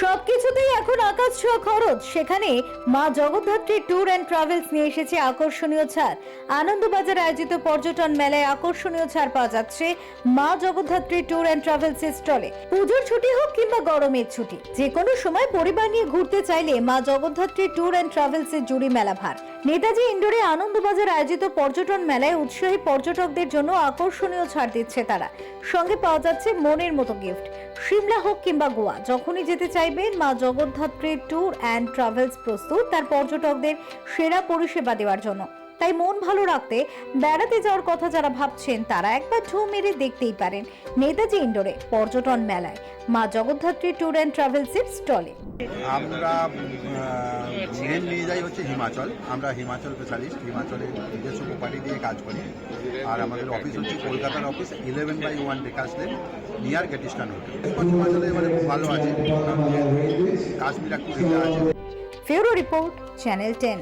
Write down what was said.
সবকিছুতেই এখন আকাশ ছোঁয়া খরচ। সেখানে মা জগদ্ধাত্রী ট্যুর অ্যান্ড ট্রাভেলস নিয়ে এসেছে আকর্ষণীয় ছাড়। আনন্দবাজার আয়োজিত পর্যটন মেলায় আকর্ষণীয় ছাড় পাওয়া যাচ্ছে মা জগদ্ধাত্রী ট্যুর অ্যান্ড ট্রাভেলস স্টলে। পুজোর ছুটি হোক কিংবা গরমের ছুটি যে কোনো সময় পরিবার নিয়ে ঘুরতে চাইলে মা জগদ্ধাত্রী ট্যুর অ্যান্ড ট্রাভেলস এর জুড়ি মেলা ভার। নেতাজি ইন্ডোরে আনন্দবাজার আয়োজিত পর্যটন মেলায় উৎসাহী পর্যটকদের জন্য আকর্ষণীয় ছাড় দিচ্ছে তারা। সঙ্গে পাওয়া যাচ্ছে মনের মতো গিফট সিমলা হোক কিংবা গোয়া, যখনই যেতে চাইবেন, মা জগদ্ধাত্রী ট্যুর অ্যান্ড ট্রাভেলস প্রস্তুত, তার পর্যটকদের সেরা পরিষেবা দেওয়ার জন্য। তাই মন ভালো রাখতে বেড়াতে যাওয়ার কথা যারা ভাবছেন, তারা একবার ঢু মেরে দেখতেই পারেন নেতাজি ইন্ডোরে পর্যটন মেলায়। মা জগদ্ধাত্রী ট্যুর অ্যান্ড ট্রাভেলসের স্টলে আমরা মেন নিয়ে যাই হচ্ছে হিমাচল। আমরা হিমাচল স্পেশালিস্ট হিমাচলের নিজস্ব প্রপার্টি দিয়ে কাজ করি। আর আমাদের অফিস হচ্ছে কলকাতার office eleven by one Bikash lane near গেটিস্টান hotel হিমাচলে এবারে খুব ভালো আছে। কাশ্মীর একটু আছে। ফেউরো রিপোর্ট চ্যানেল টেন